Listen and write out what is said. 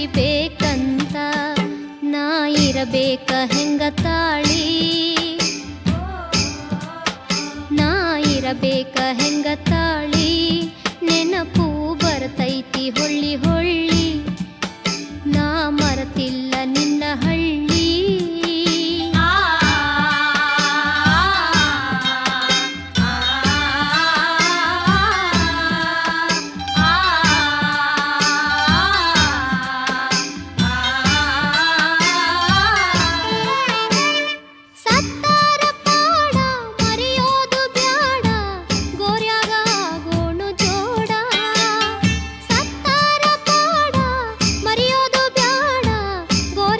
ಪ್ರೀತಿ ಬೇಕಂತ ನಾ ಇರಬೇಕ ಹೆಂಗ ತಾಳಿ? ನಾ ಇರಬೇಕ ಹೆಂಗ ತಾಳಿ?